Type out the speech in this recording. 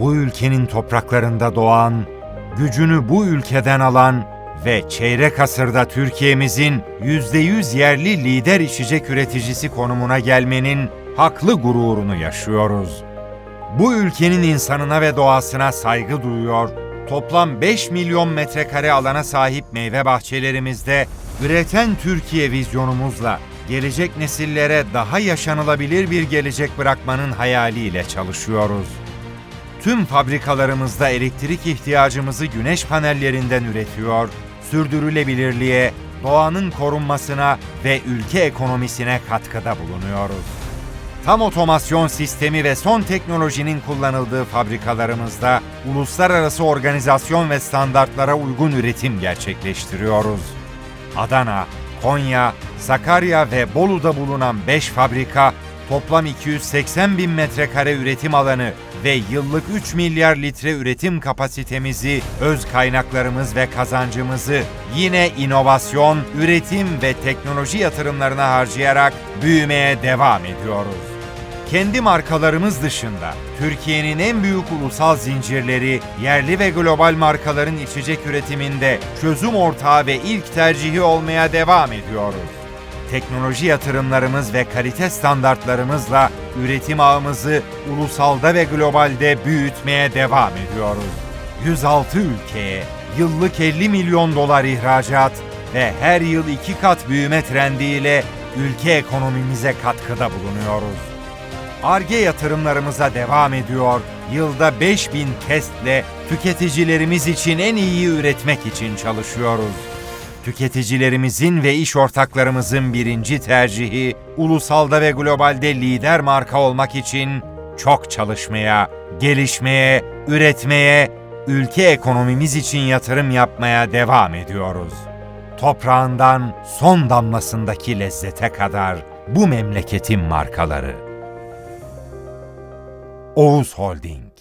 bu ülkenin topraklarında doğan, gücünü bu ülkeden alan ve çeyrek asırda Türkiye'mizin %100 yerli lider içecek üreticisi konumuna gelmenin haklı gururunu yaşıyoruz. Bu ülkenin insanına ve doğasına saygı duyuyor, toplam 5 milyon metrekare alana sahip meyve bahçelerimizde üreten Türkiye vizyonumuzla gelecek nesillere daha yaşanılabilir bir gelecek bırakmanın hayaliyle çalışıyoruz. Tüm fabrikalarımızda elektrik ihtiyacımızı güneş panellerinden üretiyor, sürdürülebilirliğe, doğanın korunmasına ve ülke ekonomisine katkıda bulunuyoruz. Tam otomasyon sistemi ve son teknolojinin kullanıldığı fabrikalarımızda uluslararası organizasyon ve standartlara uygun üretim gerçekleştiriyoruz. Adana, Konya, Sakarya ve Bolu'da bulunan 5 fabrika toplam 280 bin metrekare üretim alanı ve yıllık 3 milyar litre üretim kapasitemizi, öz kaynaklarımız ve kazancımızı yine inovasyon, üretim ve teknoloji yatırımlarına harcayarak büyümeye devam ediyoruz. Kendi markalarımız dışında Türkiye'nin en büyük ulusal zincirleri, yerli ve global markaların içecek üretiminde çözüm ortağı ve ilk tercihi olmaya devam ediyoruz. Teknoloji yatırımlarımız ve kalite standartlarımızla üretim ağımızı ulusalda ve globalde büyütmeye devam ediyoruz. 106 ülkeye yıllık 50 milyon dolar ihracat ve her yıl iki kat büyüme trendiyle ülke ekonomimize katkıda bulunuyoruz. ARGE yatırımlarımıza devam ediyor. Yılda 5000 testle tüketicilerimiz için en iyi üretmek için çalışıyoruz. Tüketicilerimizin ve iş ortaklarımızın birinci tercihi ulusalda ve globalde lider marka olmak için çok çalışmaya, gelişmeye, üretmeye, ülke ekonomimiz için yatırım yapmaya devam ediyoruz. Toprağından son damlasındaki lezzete kadar bu memleketin markaları. Oğuz Holding